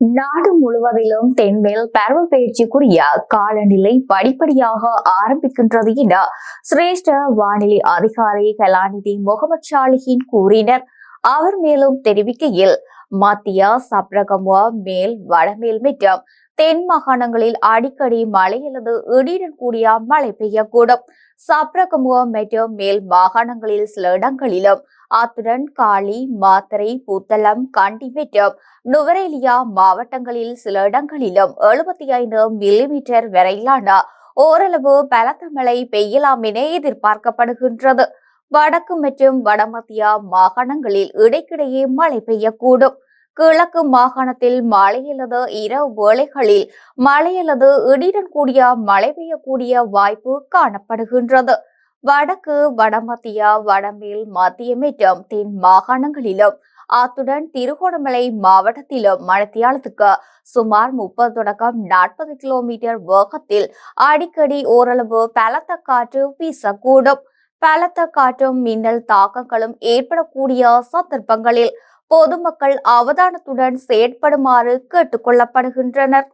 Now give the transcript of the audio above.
நாடு முழுவதிலும் தென்மேல் பருவப்பெயர்ச்சிக்குரிய காலநிலை படிப்படியாக ஆரம்பிக்கின்றது என சிரேஷ்ட வானிலை அதிகாரி கலாநிதி முகமது சாலிஹின் கூறினர். அவர் மேலும் தெரிவிக்கையில் மத்திய சப்ரகமுவ மேல் வடமேல் மற்றும் தென் மாகாணங்களில் அடிக்கடி மழை அல்லது இடியுடன் கூடிய மழை பெய்யக்கூடும். சப்ரகமுவ மற்றும் மேல் மாகாணங்களில் சில இடங்களிலும் அத்துடன் காளி மாத்தறை புத்தளம் கண்டி மற்றும் நுவரேலியா மாவட்டங்களில் சில இடங்களிலும் எழுபத்தி ஐந்து மில்லிமீட்டர் வரையிலான ஓரளவு பலத்த மழை பெய்யலாம் என எதிர்பார்க்கப்படுகின்றது. வடக்கு மற்றும் வடமத்திய மாகாணங்களில் இடைக்கிடையே மழை பெய்யக்கூடும். கிழக்கு மாகாணத்தில் மழை அல்லது இரவு வேளைகளில் மழை அல்லது இடியுடன் கூடிய மழை பெய்யக்கூடிய வாய்ப்பு காணப்படுகின்றது. வடக்கு வடமத்திய வடமேல் மத்திய மற்றும் தென் மாகாணங்களிலும் அத்துடன் திருகோணமலை மாவட்டத்திலும் மழைத்தியாலத்துக்கு சுமார் முப்பது தொடக்கம் நாற்பது கிலோமீட்டர் வேகத்தில் அடிக்கடி ஓரளவு பலத்த காற்று வீசக்கூடும். பலத்த காற்றும் மின்னல் தாக்கங்களும் ஏற்படக்கூடிய சந்தர்ப்பங்களில் பொதுமக்கள் அவதானத்துடன் செயற்படுமாறு கேட்டுக்கொள்ளப்படுகின்றனர்